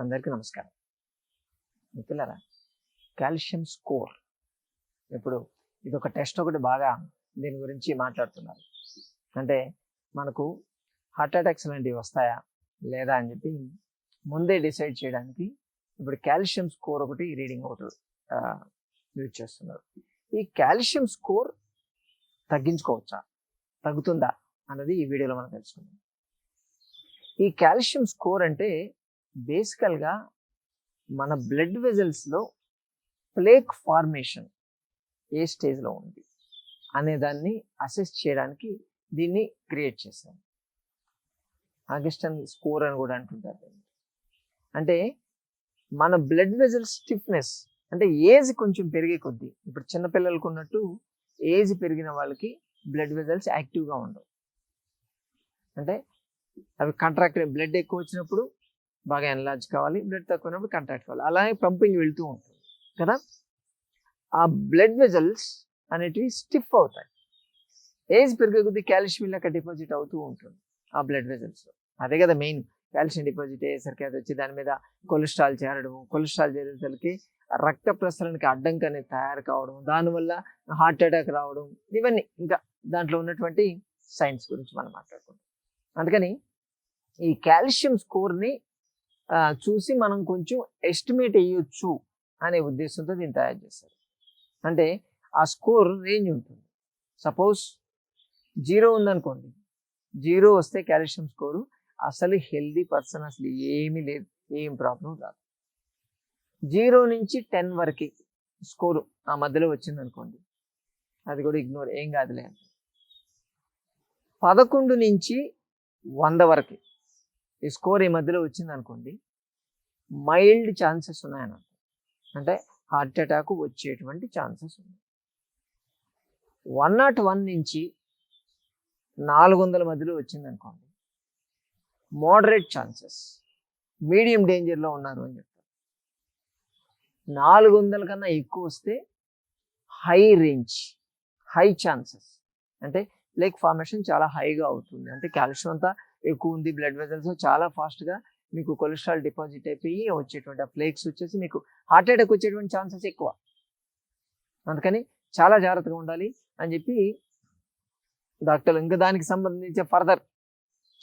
అందరికీ నమస్కారం. మిత్రులారా కాల్షియం స్కోర్ ఇప్పుడు ఇది ఒక టెస్ట్ ఒకటి బాగా దీని గురించి మాట్లాడుతున్నారు. అంటే మనకు హార్ట్ అటాక్స్ లాంటివి వస్తాయా? లేదా అని చెప్పి ముందే డిసైడ్ చేయడానికి ఇప్పుడు కాల్షియం స్కోర్ ఒకటి రీడింగ్ ఒకటి యూజ్ చేస్తున్నారు. ఈ కాల్షియం స్కోర్ తగ్గించుకోవచ్చా? తగ్గుతుందా? అన్నది ఈ వీడియోలో మనం తెలుసుకుందాం. ఈ కాల్షియం స్కోర్ అంటే బేసికల్గా మన బ్లడ్ వెజల్స్లో ప్లేక్ ఫార్మేషన్ ఏ స్టేజ్లో ఉంది అనే దాన్ని అసెస్ చేయడానికి దీన్ని క్రియేట్ చేశాను ఆగస్టన్ స్కోర్ అని కూడా అంటుంటారు దీన్ని. అంటే మన బ్లడ్ వెజల్ స్టిఫ్నెస్ అంటే ఏజ్ కొంచెం పెరిగే కొద్దీ ఇప్పుడు చిన్నపిల్లలకు ఉన్నట్టు ఏజ్ పెరిగిన వాళ్ళకి బ్లడ్ వెజల్స్ యాక్టివ్గా ఉండవు అంటే అవి కాంట్రాక్ట్ బ్లడ్ ఎక్కువ వచ్చినప్పుడు బాగా ఎన్లార్జ్ కావాలి బ్లడ్ తక్కువ ఉన్నప్పుడు కంట్రాక్ట్ కావాలి. అలాగే పంపింగ్ వెళ్తూ ఉంటుంది కదా? ఆ బ్లడ్ వెజల్స్ అనేటివి స్టిఫ్ అవుతాయి. ఏజ్ పెరిగే కొద్దీ కాల్షియం లెక్క డిపాజిట్ అవుతూ ఉంటుంది ఆ బ్లడ్ వెజల్స్. అదే కదా మెయిన్ కాల్షియం డిపాజిట్ అయ్యేసరికి అది వచ్చి దాని మీద కొలెస్ట్రాల్ చేరడం కొలెస్ట్రాల్ చేరేసరికి రక్త ప్రసరణకి అడ్డంకి అనేది తయారు కావడం దానివల్ల హార్ట్ అటాక్ రావడం ఇవన్నీ ఇంకా దాంట్లో ఉన్నటువంటి సైన్స్ గురించి మనం మాట్లాడుకుంటాం అందుకని ఈ కాల్షియం స్కోర్ని చూసి మనం కొంచెం ఎస్టిమేట్ వేయొచ్చు అనే ఉద్దేశంతో దీన్ని తయారు చేస్తారు అంటే ఆ స్కోర్ రేంజ్ ఉంటుంది. సపోజ్ జీరో ఉందనుకోండి. జీరో వస్తే కాల్షియం స్కోరు అసలు హెల్దీ పర్సన్ అసలు ఏమీ లేదు. ఏం ప్రాబ్లం రాదు. జీరో నుంచి టెన్ వరకు స్కోరు ఆ మధ్యలో వచ్చింది అనుకోండి అది కూడా ఇగ్నోర్ ఏం కాదులే అంటే. పదకొండు నుంచి వంద వరకు. ఈ స్కోర్ ఈ మధ్యలో వచ్చింది అనుకోండి మైల్డ్ ఛాన్సెస్ ఉన్నాయన్నమాట. అంటే హార్ట్ అటాక్ వచ్చేటువంటి ఛాన్సెస్ ఉన్నాయి. వన్ నాట్ వన్ నుంచి నాలుగు వందల మధ్యలో వచ్చింది అనుకోండి మోడరేట్ ఛాన్సెస్ మీడియం డేంజర్లో ఉన్నారు అని చెప్తారు. నాలుగు వందల కన్నా ఎక్కువ వస్తే హై రేంజ్ హై ఛాన్సెస్. అంటే లేక్ ఫార్మేషన్ చాలా హైగా అవుతుంది. అంటే కాల్షియం అంతా ఎక్కువ ఉంది బ్లడ్ వెజల్స్ చాలా ఫాస్ట్గా మీకు కొలెస్ట్రాల్ డిపాజిట్ అయిపోయి వచ్చేటువంటి ఆ ఫ్లేక్స్ వచ్చేసి మీకు హార్ట్ అటాక్ వచ్చేటువంటి ఛాన్సెస్ ఎక్కువ. అందుకని చాలా జాగ్రత్తగా ఉండాలి అని చెప్పి డాక్టర్లు ఇంకా దానికి సంబంధించి ఫర్దర్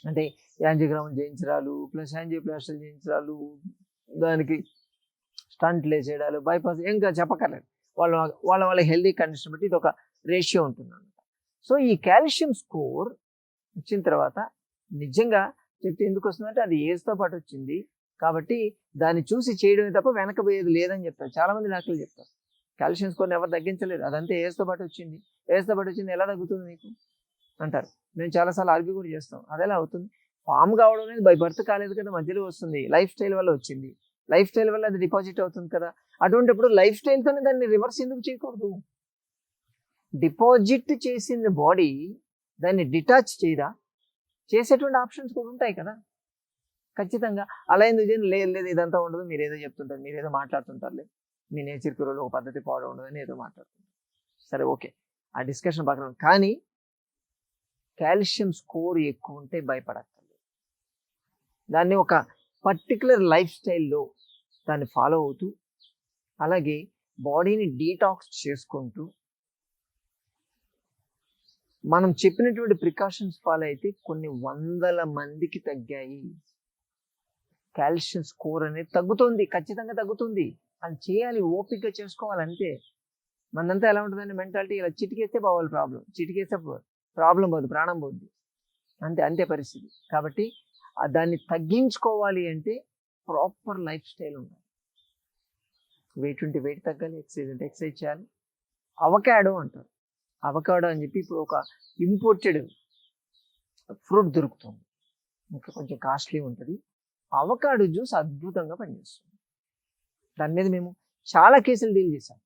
అంటే యాంజిగ్రామ్ చేయించరాలు ప్లస్ యాంజియోప్లాస్టల్ చేయించరాలు దానికి స్టంట్లు వేసేయడాలు బైపాస్ ఇంకా చెప్పకర్లేదు వాళ్ళ వాళ్ళ వాళ్ళ హెల్దీ కండిషన్ బట్టి ఇది ఒక రేషియో ఉంటుంది అనమాట సో ఈ కాల్షియం స్కోర్ వచ్చిన తర్వాత నిజంగా చెప్తే ఎందుకు వస్తుందంటే అది ఏజ్తో పాటు వచ్చింది. కాబట్టి దాన్ని చూసి చేయడమే తప్ప వెనకబోయేది లేదని చెప్తారు. చాలామంది డాక్టర్లు చెప్తారు. కాల్షియం స్కోర్ని ఎవరు తగ్గించలేరు. అదంతా ఏజ్తో పాటు వచ్చింది. ఏజ్తో పాటు వచ్చింది ఎలా తగ్గుతుంది మీకు? అంటారు. మేము చాలాసార్లు ఆర్గ్యూ కూడా చేస్తాం. అది ఎలా అవుతుంది? ఫామ్ కావడం అనేది బై బర్త్ కాలేదు కదా మధ్యలో వస్తుంది. లైఫ్ స్టైల్ వల్ల వచ్చింది. లైఫ్ స్టైల్ వల్ల అది డిపాజిట్ అవుతుంది కదా. అటువంటిప్పుడు లైఫ్ స్టైల్తోనే దాన్ని రివర్స్ ఎందుకు చేయకూడదు? డిపాజిట్ చేసిన బాడీ దాన్ని డిటాచ్ చేయదా? చేసేటువంటి ఆప్షన్స్ కూడా ఉంటాయి కదా. ఖచ్చితంగా. అలా ఎందుకు చేయను లేదు లేదు ఇదంతా ఉండదు. మీరు ఏదో చెప్తుంటారు మీరు ఏదో మాట్లాడుతుంటారులే. మీ నేచర్ క్యూరోలో ఒక పద్ధతి పోవడం ఉండదని అని ఏదో మాట్లాడుతుంటారు. సరే ఓకే. ఆ డిస్కషన్ పక్కన కానీ కాల్షియం స్కోర్ ఎక్కువ ఉంటే భయపడక్కర్లేదు. దాన్ని ఒక పర్టికులర్ లైఫ్ స్టైల్లో దాన్ని ఫాలో అవుతూ అలాగే బాడీని డీటాక్స్ చేసుకుంటూ మనం చెప్పినటువంటి ప్రికాషన్స్ ఫాలో అయితే కొన్ని వందల మందికి తగ్గాయి. కాల్షియం స్కోర్ అనేది తగ్గుతుంది ఖచ్చితంగా తగ్గుతుంది. అది చేయాలి ఓపిక చేసుకోవాలి మనంతా ఎలా ఉంటుందండి? మెంటాలిటీ ఇలా చిటికేస్తే పోవాలి ప్రాబ్లం చిటికేస్తే ప్రాబ్లం పోదు ప్రాణం పోద్ది. అంతే అంతే పరిస్థితి. కాబట్టి దాన్ని తగ్గించుకోవాలి అంటే ప్రాపర్ లైఫ్ స్టైల్ ఉండాలి. వెయిట్ ఉంటే వెయిట్ తగ్గాలి ఎక్సర్సైజ్ ఉంటే ఎక్సర్సైజ్ చేయాలి. అవకాడో అంటారు. అవకాడో అని చెప్పి ఇప్పుడు ఒక ఇంపోర్టెడ్ ఫ్రూట్ దొరుకుతుంది. ఇంకా కొంచెం కాస్ట్లీ ఉంటుంది. అవకాడో జ్యూస్ అద్భుతంగా పనిచేస్తుంది. దాని మీద మేము చాలా కేసులు డీల్ చేసాం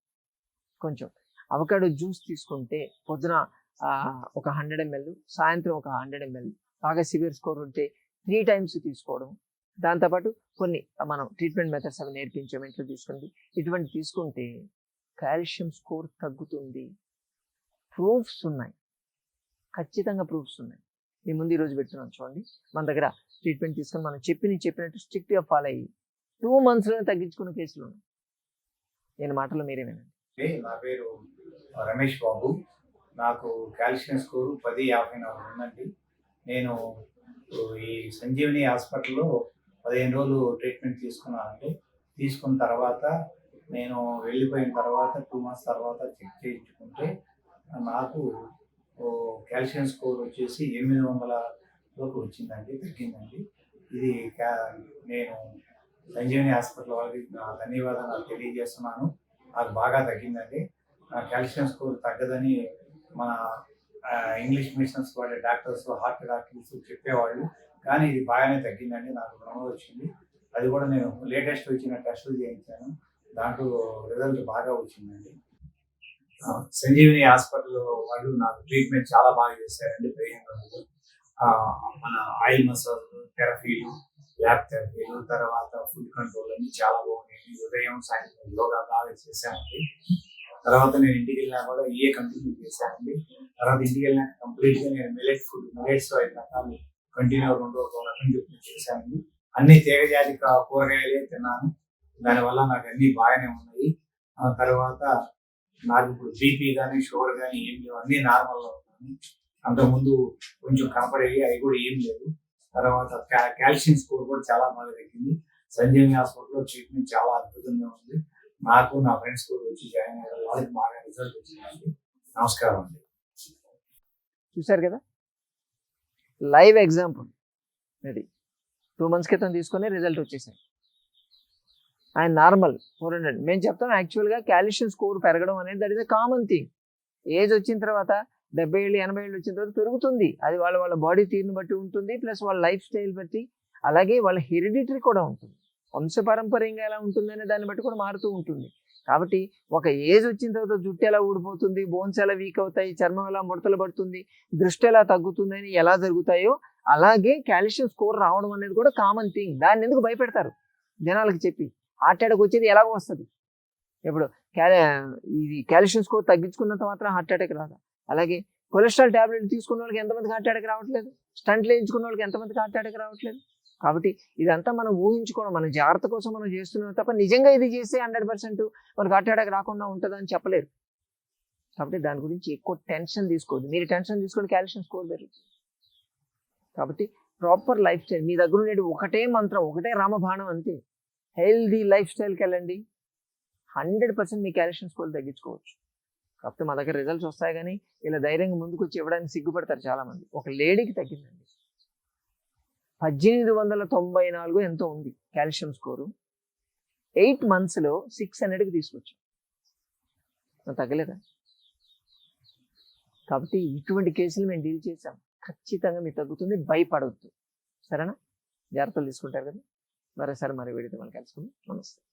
కొంచెం అవకాడో జ్యూస్ తీసుకుంటే పొద్దున ఒక హండ్రెడ్ ఎంఎల్ సాయంత్రం ఒక హండ్రెడ్ ఎంఎల్ బాగా సివియర్ స్కోర్ ఉంటే త్రీ టైమ్స్ తీసుకోవడం. దాంతోపాటు కొన్ని మనం ట్రీట్మెంట్ మెథడ్స్ అవి నేర్పించే ఇంట్లో తీసుకుంది. ఇటువంటి తీసుకుంటే కాల్షియం స్కోర్ తగ్గుతుంది. ప్రూఫ్స్ ఉన్నాయి. ఖచ్చితంగా ప్రూఫ్స్ ఉన్నాయి. మీ ముందు ఈరోజు పెడుతున్నాను చూడండి. మన దగ్గర ట్రీట్మెంట్ తీసుకొని మనం చెప్పిన చెప్పినట్టు స్ట్రిక్ట్గా ఫాలో అయ్యి టూ మంత్స్లోనే తగ్గించుకున్న కేసులు ఉన్నాయి. నేను మాటలు మీరే వినండి. నా పేరు రమేష్ బాబు. నాకు కాల్షియం స్కోరు పది యాభై నాలుగు ఉందండి. నేను ఈ సంజీవని హాస్పిటల్లో పదిహేను రోజులు ట్రీట్మెంట్ తీసుకున్నానండి. తీసుకున్న తర్వాత నేను వెళ్ళిపోయిన తర్వాత టూ మంత్స్ తర్వాత చెక్ చేయించుకుంటే నాకు కాల్షియం స్కోర్ వచ్చేసి ఎనిమిది వందల లోపు వచ్చిందండి తగ్గిందండి. ఇది క్యా నేను సంజీవని హాస్పిటల్ వాళ్ళకి నా ధన్యవాదాలు తెలియజేస్తున్నాను. నాకు బాగా తగ్గిందండి. నా కాల్షియం స్కోర్ తగ్గదని మన ఇంగ్లీష్ మెడిసిన్స్ వాడే డాక్టర్స్ హార్ట్ డాక్టర్స్ చెప్పేవాళ్ళు. కానీ ఇది బాగానే తగ్గిందండి నాకు గుణం వచ్చింది. అది కూడా నేను లేటెస్ట్ వచ్చిన టెస్టులు చేయించాను. దాంట్లో రిజల్ట్ బాగా వచ్చిందండి. సంజీవిని హాస్పిటల్ వాళ్ళు నాకు ట్రీట్మెంట్ చాలా బాగా చేశారండి. పదిహేను రోజులు మన ఆయిల్ మసాజ్ థెరపీలు ల్యాబ్ థెరపీలు తర్వాత ఫుడ్ కంట్రోల్ అన్ని చాలా బాగున్నాయి ఉదయం సాయంత్రం యోగా బాగా చేశానండి తర్వాత నేను ఇంటికి వెళ్ళినా కూడా ఏ కంటిన్యూ చేశానండి. తర్వాత ఇంటికి వెళ్ళినాక కంప్లీట్గా నేను మిలెట్ ఫుడ్ మిలెట్స్ ఐదు రకాలు కంటిన్యూ రెండు ఒక రకం చెప్పిన చేశానండి. అన్ని తీగజాతి కూరగాయలే తిన్నాను. దానివల్ల నాకు అన్ని బాగానే ఉన్నాయి. తర్వాత నాకు ఇప్పుడు బీపీ కానీ షుగర్ కానీ ఏం లేవు. అన్ని నార్మల్లో అంతకుముందు కొంచెం కనపడేవి అవి కూడా ఏం లేదు తర్వాత కాల్షియం స్కోర్ కూడా చాలా బాగా తగ్గింది. సంజీవని హాస్పిటల్లో ట్రీట్మెంట్ చాలా అద్భుతంగా ఉంది. నాకు నా ఫ్రెండ్స్ కూడా వచ్చి జాయిన్ అయ్యారు. వాళ్ళకి బాగా రిజల్ట్ వచ్చిందండి. నమస్కారం అండి. చూశారు కదా? Live example. ఇది టూ మంత్స్ క్రితం తీసుకొని రిజల్ట్ వచ్చేసాయి. ఆయన నార్మల్ ఫోర్ హండ్రెడ్ మేము చెప్తాం యాక్చువల్గా క్యాల్షియం స్కోర్ పెరగడం అనేది that is a common thing age వచ్చిన తర్వాత డెబ్బై ఏళ్ళు ఎనభై ఏళ్ళు వచ్చిన తర్వాత పెరుగుతుంది. అది వాళ్ళ వాళ్ళ బాడీ తీరుని బట్టి ఉంటుంది ప్లస్ వాళ్ళ లైఫ్ స్టైల్ బట్టి అలాగే వాళ్ళ హెరిడిటరీ కూడా ఉంటుంది. వంశపారంపర్యంగా ఎలా ఉంటుంది అనే దాన్ని బట్టి కూడా మారుతూ ఉంటుంది. కాబట్టి ఒక ఏజ్ వచ్చిన తర్వాత జుట్టు ఎలా ఊడిపోతుంది బోన్స్ ఎలా వీక్ అవుతాయి చర్మం ఎలా ముడతలు పడుతుంది దృష్టి ఎలా తగ్గుతుంది అని ఎలా జరుగుతాయో అలాగే కాల్షియం స్కోర్ రావడం అనేది కూడా కామన్ థింగ్ దాన్ని ఎందుకు భయపెడతారు? జనాలకు చెప్పి. హార్ట్ అటాక్ వచ్చేది ఎలాగో వస్తుంది. ఇప్పుడు ఇది కాల్షియం స్కోర్ తగ్గించుకున్నంత మాత్రం హార్ట్ అటాక్ రాదు. అలాగే కొలెస్ట్రాల్ ట్యాబ్లెట్ తీసుకున్న వాళ్ళకి ఎంతమందికి హార్ట్ అటాక్ రావట్లేదు? స్టంట్లు వేయించుకున్న వాళ్ళకి ఎంతమందికి హార్ట్ అటాక్ రావట్లేదు? కాబట్టి ఇదంతా మనం ఊహించుకోవడం మన జాగ్రత్త కోసం మనం చేస్తున్నాం తప్ప నిజంగా ఇది చేస్తే హండ్రెడ్ పర్సెంట్ మనకు హార్ట్ అటాక్ రాకుండా ఉంటుందని చెప్పలేరు. కాబట్టి దాని గురించి ఎక్కువ టెన్షన్ తీసుకోవద్దు. మీరు టెన్షన్ తీసుకొని కాల్షియం స్కోర్ పెరుగుతుంది. కాబట్టి ప్రాపర్ లైఫ్ స్టైల్ మీ దగ్గర ఉండేది ఒకటే మంత్రం ఒకటే రామబాణం అంతే. హెల్దీ లైఫ్ స్టైల్కి వెళ్ళండి. హండ్రెడ్ పర్సెంట్ మీ కాల్షియం స్కోర్ తగ్గించుకోవచ్చు. కాకపోతే మా దగ్గర రిజల్ట్స్ వస్తాయి కానీ ఇలా ధైర్యంగా ముందుకు వచ్చి ఇవ్వడానికి సిగ్గుపడతారు చాలామంది. ఒక లేడీకి తగ్గిందండి. పద్దెనిమిది వందల తొంభై నాలుగు ఎంతో ఉంది కాల్షియం స్కోరు. ఎయిట్ మంత్స్లో సిక్స్ హండ్రెడ్కి తీసుకొచ్చాం. తగ్గలేదా? కాబట్టి ఇటువంటి కేసులు మేము డీల్ చేసాం ఖచ్చితంగా మీకు తగ్గుతుంది భయపడవద్దు సరేనా? జాగ్రత్తలు తీసుకుంటారు కదా? మరోసారి మరి వీడితో మనం కలుసుకుందాం. నమస్తే.